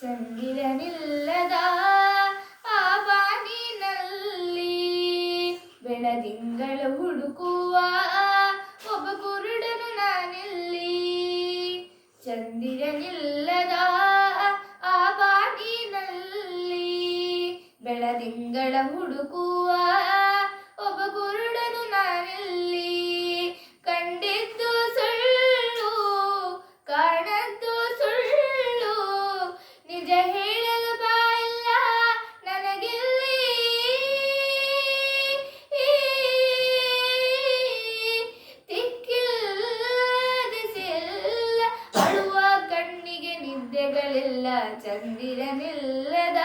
ചങ്കിരനില്ലതീനല്ലി വെളതിങ്കള ഹുടുക്കുവ ഒബ കുരുടനു നനില്ലി ചന്ദിരനില്ലത ആപാടീനല്ലി വെളതിങ്കള ഹുടുക്കുവ ഒബ ಚಂದಿರನಿಲ್ಲದ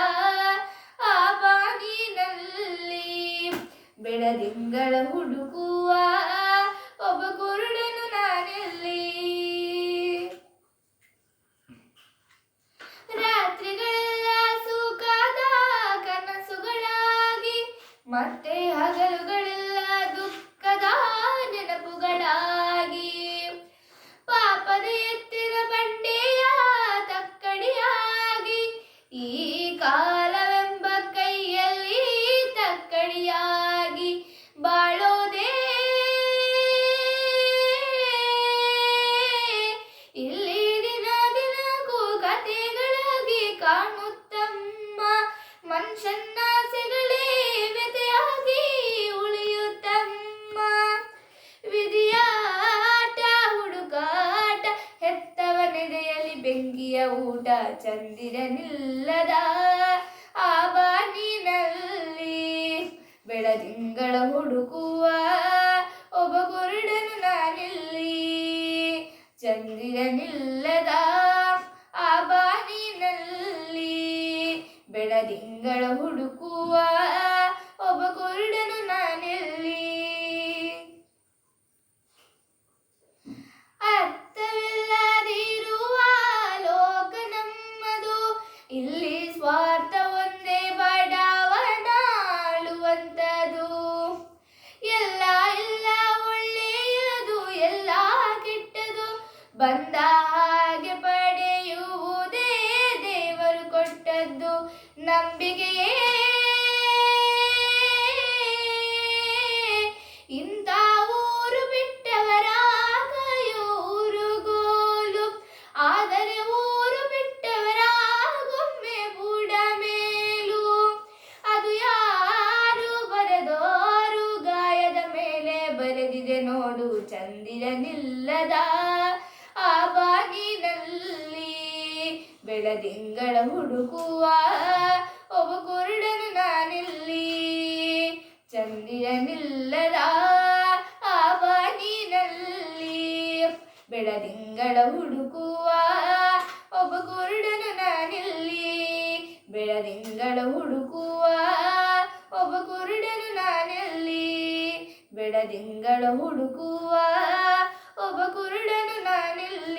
ಆ ಬಾಗಿನಲ್ಲಿ ಬೆಳದಿಂಗಳ ಹುಡುಕುವ ಒಬ್ಬ ಕುರುಡನು ನಾನೆಲ್ಲಿ ರಾತ್ರಿಗಳೆಲ್ಲ ಸೂಕಾದ ಕನಸುಗಳಾಗಿ ಮತ್ತೆ ಹಗಲುಗಳ ഷന്നാസികളെ വ്യതയാകി ഉളിയുത്തമ്മ ವಿಧಿಯಾಟ ಹುಡುಗಾಟ ಹೆತ್ತವನೆದೆಯಲ್ಲಿ ಬೆಂಕಿಯ ಊಟ ಚಂದಿರನಿಲ್ಲದ ಆ ಬಾನಿನಲ್ಲಿ ಬೆಳದಿಂಗಳ ಹುಡುಕುವ ಒಬ್ಬ ಕುರುಡನು ನಾನಿಲ್ಲಿ ಚಂದಿರನಿಲ್ಲ ತಿಂಗಳ ಹುಡುಕುವ ಒಬ್ಬ ಕುರುಡನು ನಾನೆಲ್ಲಿ ಅರ್ಥವಿಲ್ಲದಿರುವ ಲೋಕ ನಮ್ಮದು ಇಲ್ಲಿ ಸ್ವಾರ್ಥ ಒಂದೇ ಬಡವನಾಳುವಂಥದು ಎಲ್ಲ ಎಲ್ಲ ಒಳ್ಳೆಯದು ಎಲ್ಲ ಕೆಟ್ಟದು ಬಂದ ನಂಬಿಕೆಯೇ ಇಂಥ ಊರು ಬಿಟ್ಟವರ ಊರು ಗೋಲು ಆದರೆ ಊರು ಬಿಟ್ಟವರ ಗೊಮ್ಮೆ ಬುಡ ಮೇಲೂ ಅದು ಯಾರು ಬರೆದೋರು ಗಾಯದ ಮೇಲೆ ಬರೆದಿದೆ ನೋಡು ಚಂದಿರನಿಲ್ಲದ ಬೆಳದಿಂಗಳ ಹುಡುಕುವ ಒಬ್ಬ ಕುರುಡನು ನಾನಿಲ್ಲಿ ಚಂದಿರನಿಲ್ಲದ ಆ ಬಾನಿನಲ್ಲಿ ಬೆಳದಿಂಗಳ ಹುಡುಕುವ ಒಬ್ಬ ಕುರುಡನು ನಾನಿಲ್ಲಿ ಬೆಳದಿಂಗಳ ಹುಡುಕುವ ಒಬ್ಬ ಕುರುಡನು ನಾನೆಲ್ಲಿ ಬೆಳದಿಂಗಳ ಹುಡುಕುವ ಒಬ್ಬ ಕುರುಡನು ನಾನೆಲ್ಲಿ